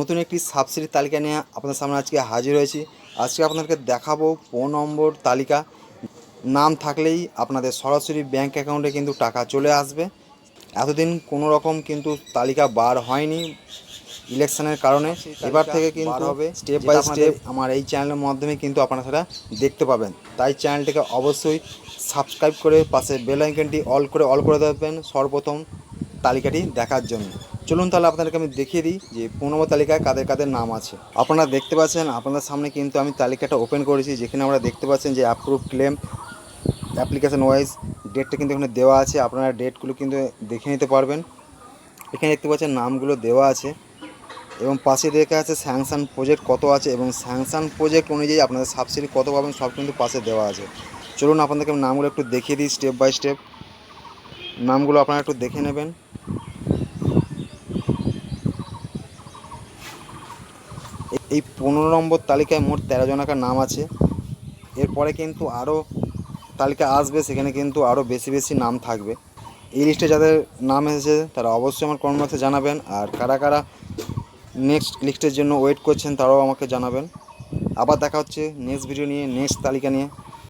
নতুন একটি সাবসিডির তালিকা নিয়ে আপনাদের সামনে আজকে হাজির হয়েছি। আজকে আপনাদেরকে দেখাবো পনেরো নম্বর তালিকা। নাম থাকলেই আপনাদের সরাসরি ব্যাংক অ্যাকাউন্টে কিন্তু টাকা চলে আসবে। এতদিন কোনো রকম কিন্তু তালিকা বার হয়নি ইলেকশনের কারণে। এবার থেকে কিন্তু হবে। স্টেপ বাই স্টেপ আমার এই চ্যানেলের মাধ্যমে কিন্তু আপনারা সেটা দেখতে পাবেন। তাই চ্যানেলটিকে অবশ্যই সাবস্ক্রাইব করে পাশে বেল আইকনটি অল করে অল করে দেবেন সর্বপ্রথম তালিকাটি দেখার জন্য। চলুন তাহলে আপনাদেরকে আমি দেখিয়ে দিই যে পনেরো তালিকায় কাদের কাদের নাম আছে। আপনারা দেখতে পাচ্ছেন, আপনাদের সামনে কিন্তু আমি তালিকাটা ওপেন করেছি, যেখানে আমরা দেখতে পাচ্ছেন যে অ্যাপ্রুভ ক্লেম অ্যাপ্লিকেশন ওয়াইজ ডেটটা কিন্তু এখানে দেওয়া আছে। আপনারা ডেটগুলো কিন্তু দেখে নিতে পারবেন। এখানে দেখতে পাচ্ছেন নামগুলো দেওয়া আছে এবং পাশে দেখা আছে স্যাংশন প্রজেক্ট কত আছে এবং স্যাংশন প্রজেক্ট অনুযায়ী আপনাদের সাবসিডি কত পাবেন সব কিন্তু পাশে দেওয়া আছে। চলুন আপনাদেরকে নামগুলো একটু দেখিয়ে দিই স্টেপ বাই স্টেপ নামগুলো আপনারা একটু দেখে নেবেন। এই পনেরো নম্বর তালিকায় মোট তেরো জনাকার নাম আছে। এরপরে কিন্তু আরও তালিকা আসবে, সেখানে কিন্তু আরও বেশি বেশি নাম থাকবে। এই লিস্টে যাদের নাম এসেছে, তারা অবশ্যই আমার কর্মরতে জানাবেন। আর কারা কারা নেক্সট লিস্টের জন্য ওয়েট করছেন, তারাও আমাকে জানাবেন। আবার দেখা হচ্ছে নেক্সট ভিডিও নিয়ে নেক্সট তালিকা নিয়ে।